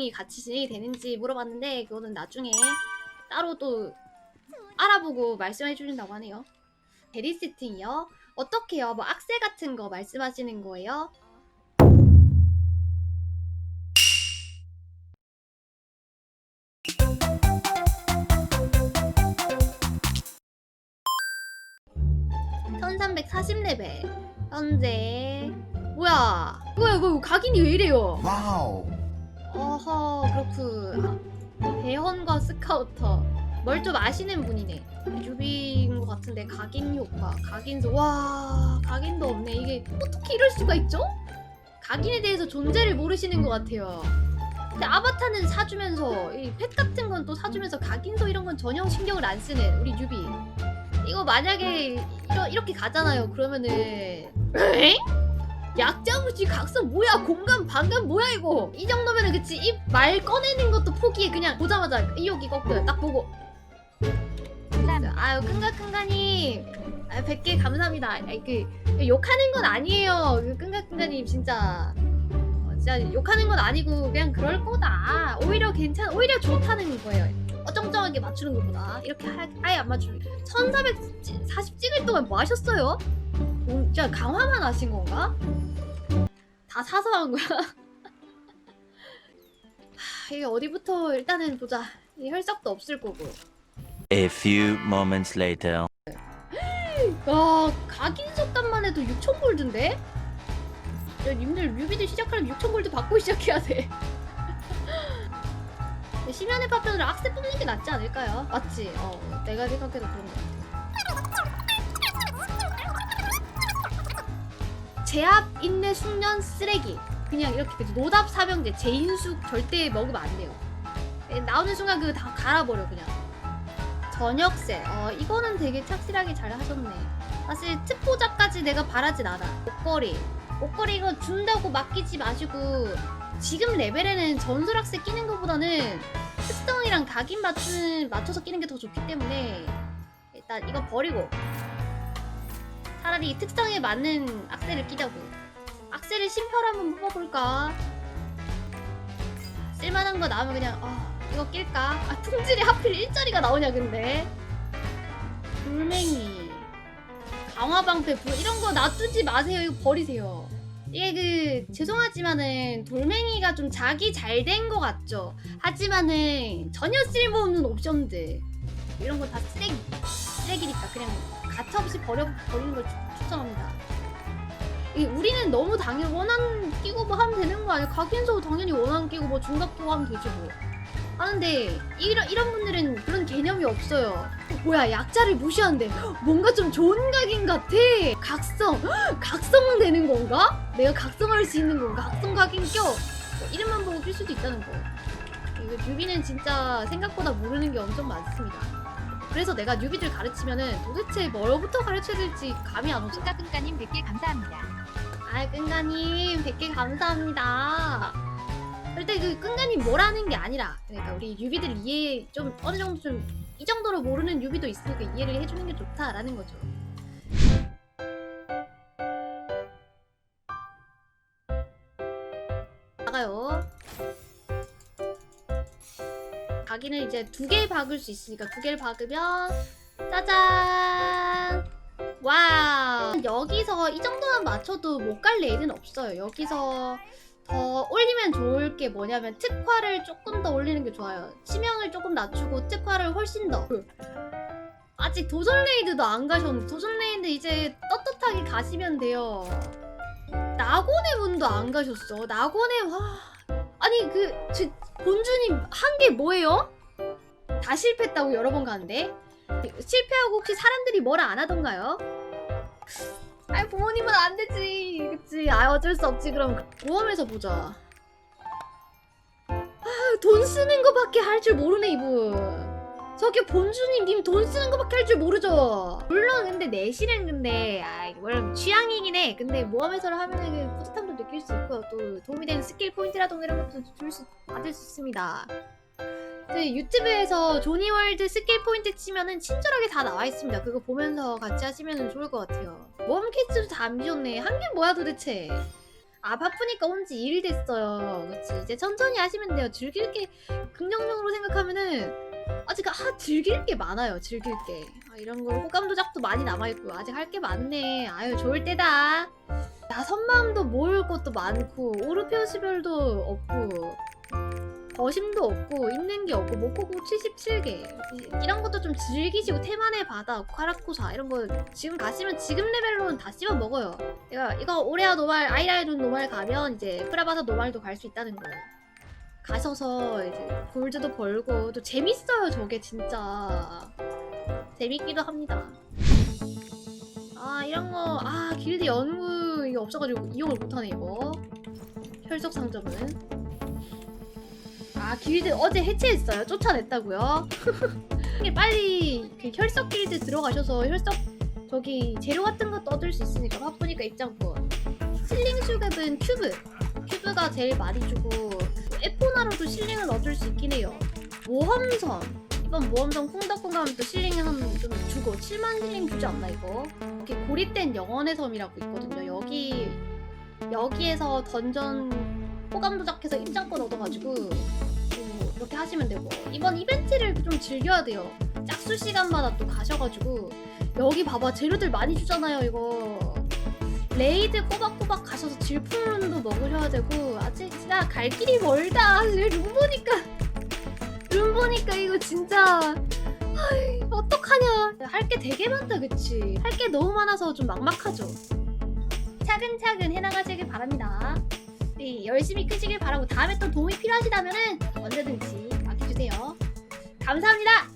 이 같이 진행이 되는지 물어봤는데 그거는 나중에 따로 또 알아보고 말씀해 주신다고 하네요. 대리 세팅이요? 어떻게요? 뭐 악세 같은 거 말씀하시는 거예요? (1340레벨) 현재 뭐야 뭐야 이거 각인이 왜 이래요 와우. 어허 그렇군 아, 대헌과 스카우터. 뭘 좀 아시는 분이네. 유비인 것 같은데 각인 효과 각인도 와 각인도 없네. 이게 어떻게 이럴 수가 있죠? 각인에 대해서 존재를 모르시는 것 같아요. 근데 아바타는 사주면서 이펫 같은 건 또 사주면서 각인소 이런 건 전혀 신경을 안 쓰는 우리 유비. 이거 만약에 이러, 이렇게 가잖아요. 그러면은 에이? 약자무지 각성 뭐야? 공감 반감 뭐야 이거? 이 정도면은 그치? 이말 꺼내는 것도 포기해. 그냥 보자마자 이욕이 꺾여요. 딱 보고. 아유 끈가끈가님 아 100개 감사합니다. 아이, 그 욕하는 건 아니에요. 그 끈가끈가님 진짜. 어, 진짜 욕하는 건 아니고 그냥 그럴 거다. 오히려 괜찮 오히려 좋다는 거예요. 어정쩡하게 맞추는 것보다. 이렇게 하, 아예 안 맞추는 1440 찍을 동안 뭐 하셨어요? 뭐, 진짜 강화만 하신 건가? 다 사서 한 거야. 하, 이게 어디부터 일단은 보자. 이 혈색도 없을 거고. A few moments later. 야, 각인 속담만 해도 6천 골드인데? 야, 님들 뮤비들 시작하려면 6천 골드 받고 시작해야 돼. 심연의 파편으로 악세 뽑는 게 낫지 않을까요? 맞지? 어, 내가 생각해도 그런 것 같아. 제압, 인내, 숙련, 쓰레기. 그냥 이렇게 노답 사병제, 제인숙 절대 먹으면 안 돼요. 에, 나오는 순간 그거 다 갈아버려 그냥. 저녁새. 어, 이거는 되게 착실하게 잘 하셨네. 사실 특보자까지 내가 바라진 않아. 옷걸이. 옷걸이 이거 준다고 맡기지 마시고 지금 레벨에는 전술학세 끼는 것보다는 특성이랑 각인 맞추는, 맞춰서 끼는 게 더 좋기 때문에 일단 이거 버리고 차라리 이 특성에 맞는 악세를 끼자고. 악세를 심표로 한번 뽑아볼까? 쓸만한 거 나오면 그냥 아 이거 낄까? 아 품질이 하필 일자리가 나오냐 근데? 불맹이. 강화방패 불 이런 거 놔두지 마세요. 이거 버리세요. 이게 그 죄송하지만은 돌멩이가 좀 자기 잘 된 거 같죠? 하지만은 전혀 쓸모없는 옵션들. 이런 거 다 쓰레기 쓰레기니까 그냥 가차없이 버려 버리는 걸 추- 추천합니다. 이 우리는 너무 당연 원한 끼고 뭐 하면 되는 거 아니야 각인소 당연히 원한 끼고 뭐 중갑도 하면 되지 뭐. 하는데 이런 이런 분들은 그런 개념이 없어요. 뭐야 약자를 무시하는데 뭔가 좀 좋은 각인 같아. 각성 각성은 되는 건가? 내가 각성할 수 있는 건가? 각성 각인 껴. 뭐 이름만 보고 낄 수도 있다는 거. 이거 뉴비는 진짜 생각보다 모르는 게 엄청 많습니다 그래서 내가 뉴비들 가르치면은 도대체 뭐로부터 가르쳐야 될지 감이 안 오죠 끈까 끈까님 100개 감사합니다. 아 끈가님 100개 감사합니다. 절대 그 끈가님 뭐라는 게 아니라 그러니까 우리 유비들 이해 좀 어느 정도 좀 이 정도로 모르는 유비도 있으니까 이해를 해주는 게 좋다라는 거죠. 나가요 가기는 이제 두 개 박을 수 있으니까 두 개를 박으면 짜잔! 와우! 여기서 이 정도만 맞춰도 못 갈 레일은 없어요. 여기서 더 올리면 좋을 게 뭐냐면 특화를 조금 더 올리는 게 좋아요. 치명을 조금 낮추고 특화를 훨씬 더. 아직 도전 레이드도 안 가셨는데 도전 레이드 이제 떳떳하게 가시면 돼요. 낙원의 문도 안 가셨어. 낙원의 와 아니 그 제, 본주님 한 게 뭐예요? 다 실패했다고 여러 번 가는데? 실패하고 혹시 사람들이 뭐라 안 하던가요? 아 부모님은 안 되지. 그치? 아 어쩔 수 없지. 그럼 모험에서 보자. 아 돈 쓰는 거밖에 할 줄 모르네 이분 저기 본주님 님 돈 쓰는 거밖에 할 줄 모르죠 물론 근데 내실은 근데 아 물론 취향이긴 해 근데 모험에서를 하면은 그 뿌듯함도 느낄 수 있고요 또 도움이 되는 스킬 포인트라던가 이런 것도 줄 수, 받을 수 있습니다 그 유튜브에서 조니월드 스킬 포인트 치면은 친절하게 다 나와 있습니다. 그거 보면서 같이 하시면 좋을 것 같아요. 모험 캐스도 다 안 비웠네. 한 개 뭐야 도대체? 아 바쁘니까 온 지 2일 됐어요. 그치 이제 천천히 하시면 돼요. 즐길 게 긍정적으로 생각하면은 아직 아 즐길 게 많아요. 즐길 게 아, 이런 거 호감 도작도 많이 남아 있고 아직 할 게 많네. 아유 좋을 때다. 나 선마음도 모을 것도 많고 오르페우스별도 없고 거심도 없고 있는 게 없고 모코고 77개 이런 것도 좀 즐기시고 테마네 바다 카라코사 이런 거 지금 가시면 지금 레벨로는 다 씹어 먹어요 내가 이거 오레아 노말 아이라이 돈 노말 가면 이제 프라바사 노말도 갈 수 있다는 거예요 가셔서 이제 골드도 벌고 또 재밌어요 저게 진짜. 재밌기도 합니다. 아 이런 거아 길드 연구 이게 없어가지고 이용을 못하네 이거. 혈속 상점은. 아 길드 어제 해체했어요. 쫓아냈다고요? 빨리 그 혈석 길드 들어가셔서 혈석 저기 재료 같은 거 얻을 수 있으니까 바쁘니까 입장권. 실링 슈급은 큐브. 큐브가 제일 많이 주고 에포나로도 실링을 얻을 수 있긴 해요. 모험섬 이번 모험섬 쿵덕쿵 가면 또 실링 한좀 주고. 7만 실링 주지 않나 이거? 이렇게 고립된 영혼의 섬이라고 있거든요. 여기 여기에서 던전 호감 도작해서 입장권 얻어가지고 뭐 이렇게 하시면 되고. 이번 이벤트를 좀 즐겨야 돼요. 짝수 시간마다 또 가셔가지고. 여기 봐봐. 재료들 많이 주잖아요 이거 레이드 꼬박꼬박 가셔서 질풍룬도 먹으셔야 되고 아직 진짜 갈 길이 멀다. 룬 보니까. 룬 보니까 이거 진짜 아이, 어떡하냐. 할 게 되게 많다 그치? 할 게 너무 많아서 좀 막막하죠. 차근차근 해나가시길 바랍니다. 네, 열심히 크시길 바라고 다음에 또 도움이 필요하시다면 언제든지 맡겨주세요. 감사합니다